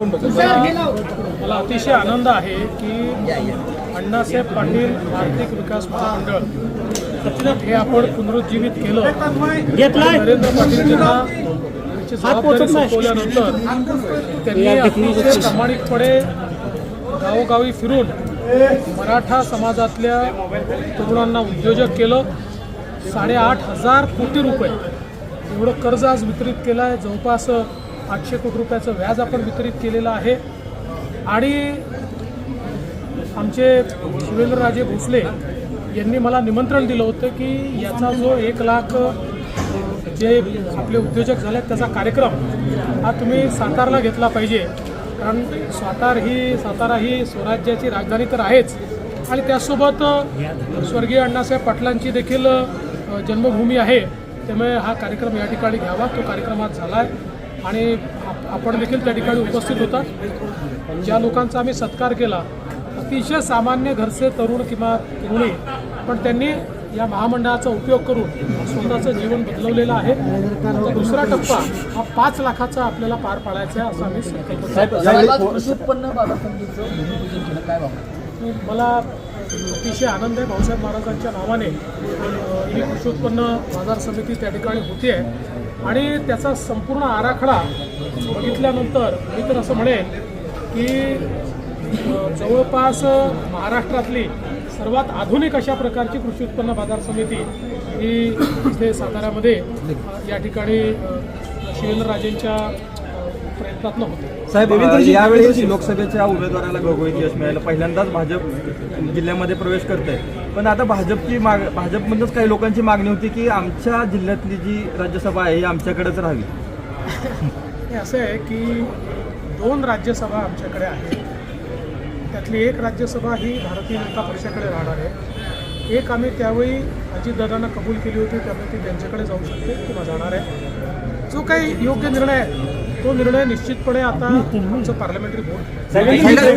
मला अतिशय आनंद आहे की अण्णासाहेब पाटील आर्थिक विकास महामंडळ हे आपण पुनरुज्जीवित केलं. नरेंद्र पाटीलजींना त्याची जबाबदारी सोपवल्यानंतर त्यांनी अतिशय प्रामाणिकपणे गावोगावी फिरून मराठा समाजातल्या तरुणांना उद्योजक केलं. साडेआठ हजार कोटी रुपये. एवढं कर्ज आज वितरित केलं आहे जवळपास आठशे कोटी रुपयाचं व्याज आपण वितरित केलेलं आहे. आणि आमचे शिवेंद्रराजे भोसले यांनी मला निमंत्रण दिलं होतं की याचा जो एक लाख जे आपले उद्योजक झाले आहेत त्याचा कार्यक्रम हा तुम्ही सातारला घेतला पाहिजे. कारण सातार ही सातारा ही स्वराज्याची राजधानी तर आहेच. आणि त्यासोबत स्वर्गीय अण्णासाहेब पाटलांची देखील जन्मभूमी आहे. त्यामुळे हा कार्यक्रम या ठिकाणी घ्यावा. तो कार्यक्रम आज झाला आहे आणि आप- आपण देखील त्या ठिकाणी उपस्थित होता ज्या लोकांचा आम्ही सत्कार केला अतिशय सामान्य घरचे तरुण किंवा तरुणी पण त्यांनी या महामंडळाचा उपयोग करून स्वतःचं जीवन बदलवलेलं आहे. दुसरा टप्पा हा पाच लाखाचा आपल्याला पार पाडायचा आहे असं आम्ही संकल्प केला. साहेब कृषी उत्पन्न बाजार समितीचं भूमिपूजन केलं काय बाबा मला अतिशय आनंद आहे भाऊसाहेब महाराजांच्या नावाने ही कृषी उत्पन्न बाजार समिती त्या ठिकाणी होती आहे. आणि त्याचा संपूर्ण आराखडा बघितल्यानंतर मी तर असं म्हणेन की जवळपास महाराष्ट्रातली सर्वात आधुनिक अशा प्रकारची कृषी उत्पन्न बाजार समिती ही इथे साताऱ्यामध्ये या ठिकाणी शिवेंद्रराजेंच्या अ, प्रयत्नातनं होते साहेब यावेळी लोकसभेच्या उमेदवाराला घोघोईत यश मिळालं. पहिल्यांदाच भाजप जिल्ह्यामध्ये प्रवेश करत आहे पण आता भाजपची माग भाजपमधूनच काही लोकांची मागणी होती की आमच्या जिल्ह्यातली जी राज्यसभा आहे ही आमच्याकडेच राहावी. हे असं आहे की दोन राज्यसभा आमच्याकडे आहेत. त्यातली एक राज्यसभा ही भारतीय जनता पक्षाकडे राहणार आहे. एक आम्ही त्यावेळी अजितदादांना कबूल केली होती त्यामुळे ती त्यांच्याकडे जाऊ शकते किंवा जाणार आहे. जो काही योग्य निर्णय आहे तो निर्णय निश्चितपणे आता आमचं पार्लमेंटरी बोर्ड